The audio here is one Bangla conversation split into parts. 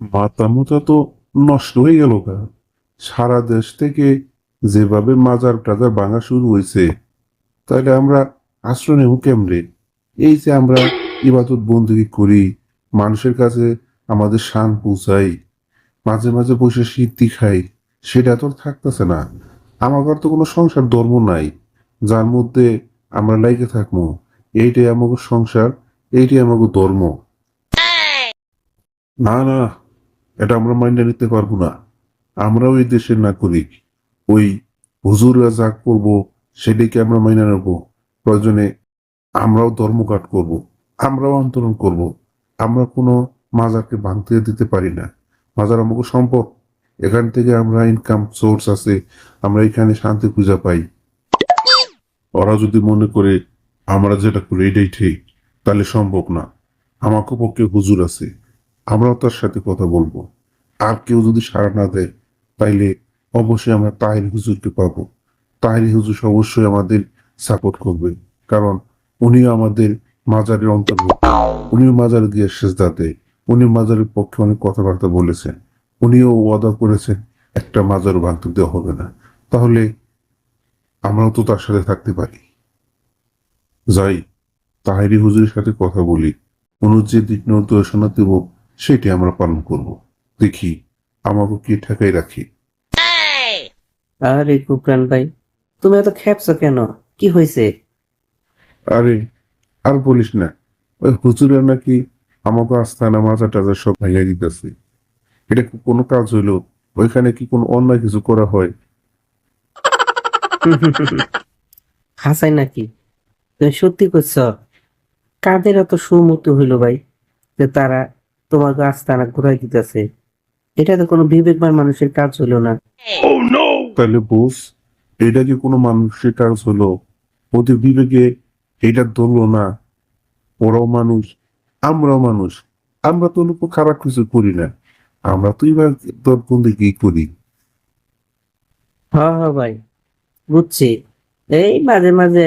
মোথা তো নষ্ট হয়ে গেল গা। সারা দেশ থেকে যেভাবে মাজার টাজার ভাঙা শুরু হয়েছে তাহলে আমরা আশ্রয় নেব কেমনে? এই যে আমরা ইবাদত বন্দি করি মানুষের কাছে আমাদের শান পৌঁছাই মাঝে মাঝে বসে সিদ্ধি খাই সেটা তো থাকতেছে না। আমার তো কোনো সংসার ধর্ম নাই যার মধ্যে আমরা লাইকে থাকব এইটাই আমাকে সংসার এইটাই আমাকে ধর্ম। না না এটা আমরা মাইন্ডে নিতে পারব না। আমরাও এই দেশের নাগরিক। ওই হুজুররা যা করব, সেটাকে আমরা মাইনে নেব। প্রয়োজনে আমরাও ধর্মঘাট করব। আমরাও আন্দোলন করব। আমরা কোনো মাজারকে ভাঙতে দিতে পারি না। মাজার আমাকে সম্পদ। এখান থেকে আমরা ইনকাম সোর্স আছে, আমরা এখানে শান্তি পূজা পাই। ওরা যদি মনে করে আমরা যেটা করি এটাই ঠিক, তাহলে সম্ভব না। আমাকে পক্ষে হুজুর আছে। আমরাও তার সাথে কথা বলব। আর কেউ যদি সাড়া না দেয়, তাইলে অবশ্যই আমরা তাহির হুজুরকে পাবো। তাহির হুজুর অবশ্যই আমাদের সাপোর্ট করবে। কারণ উনিও আমাদের মাজারের অন্তর্ভুক্ত। উনিও মাজারে দিয়ে সেজদা দেয়। উনি মাজারের পক্ষে অনেক কথাবার্তা বলেছেন। উনিও ওয়াদা করেছেন, একটা মাজার ভাঙতে দেওয়া হবে না। তাহলে আমরাও তো তার সাথে থাকতে পারি। যাই, তাহিরি হুজুরের সাথে কথা বলি। দিক নির্দেশনা দেব। সেটি আমরা পালন করব। দেখি আমাকে কি ঠেকাই রাখি। আরে কুকরান ভাই তুমি এত খেপছো কেন? কি হয়েছে? আরে আর বলিস না ওই হুজুরা নাকি আমাকে আস্থানা মাজা টাজা সব ভাইয়া দিতেছে। এটা কি কোনো কাজ হইল? ওইখানে কি কোনো অন্যায় কিছু করা হয়? হাসাই নাকি? তুমি সত্যি করছ। কাদের এত সুমতি হইল ভাই যে তারা তোমাকে আস্তানা ঘুরাই দিতেছে। এটা তো কোনো বিবেকবান মানুষের কাজ হলো না। তাহলে বোস এটা কি কোনো মানুষের কাজ হলো? ওদের বিবেকে এটা ধরলো না। ওরাও মানুষ আমরাও মানুষ। আমরা তো লোক খারাপ কিছু করি না। আমরা তো এবার তোর বন্ধু কি করি? হ্যাঁ হ্যাঁ ভাই বুঝছি। এই মাঝে মাঝে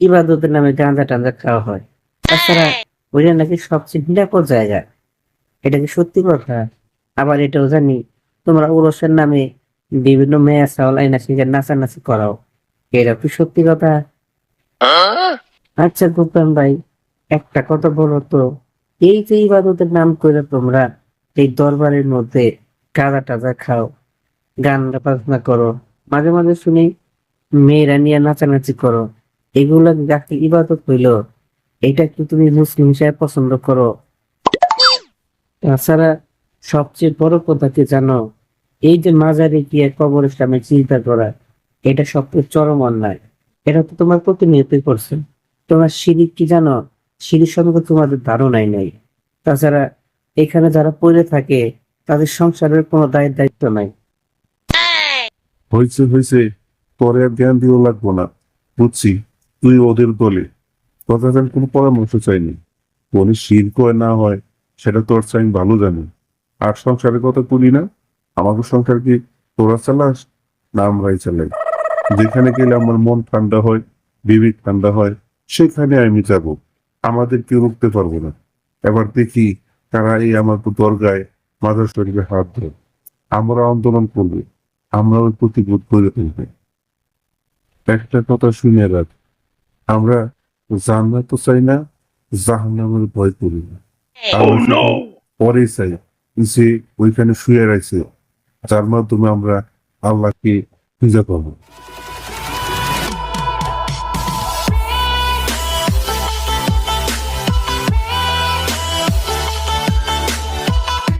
ইবাদতের নামে গাঁজা টাঞ্জা খাওয়া হয়। তাছাড়া ওইটা নাকি সবচেয়ে নিরাপদ জায়গা। এটা কি সত্যি কথা? আবার এটাও জানি তোমরা উরসের নামে বিভিন্ন মেয়া চাউল আইনা শিখে নাচানাচি করাও। এটা কি সত্যি কথা? আচ্ছা গোপান ভাই একটা কথা বলো তো। এই যে ইবাদতের নাম করে তোমরা এই দরবারের মধ্যে গাঁজা টাজা খাও গান বাজনা করো মাঝে মাঝে শুনি মেয়েরা নিয়ে নাচানাচি করো এগুলো যাকে ইবাদত হইল? এটা কি তুমি মুসলিম হিসাবে পছন্দ করো? তাছাড়া সবচেয়ে বড় কথা কি জানো? এই যে মাজারে গিয়ে কবরের সামনে চিন্তা করা, এটা সবচেয়ে চরম অন্যায়। এটা তো তোমার প্রতিনিয়তই করছে। তোমার শিরিক কি জানো? শিরিক সম্পর্কে তোমাদের ধারণাই নেই। তাছাড়া এখানে যারা পড়ে থাকে, তাদের সংসারের কোনো দায়ের দায়িত্ব নাই। হয়েছে হয়েছে পরে আর জ্ঞান দিও লাগবো না। বুঝছি, তুই ওদের দলে কথা কোনো পরামর্শ চাইনি। কোন শিল্প হয় না হয় সেটা তোর চাই ভালো জানি। আর সংসারের কথা তুলি না আমাকে সংসার কি তোরা চালাস না আমরাই চালাই। যেখানে গেলে আমার মন ঠান্ডা হয়, বিবেক ঠান্ডা হয়, সেখানে আমি যাব। আমাদের কেউ রুখতে পারব না। এবার দেখি তারা এই আমার দরগায় মাদার শরীরে হাত ধরে। আমরা আন্দোলন করবে, আমরা ওই প্রতিবোধ করে তুলবে একটা কথা শুনে রাখ, আমরা জান্নাত তো চাই না, জাহান্নামের ভয় করি না। পরে চাই। ওইখানে শুয়ে রয়েছে যার মাধ্যমে আমরা আল্লাহকে খুঁজে পাবো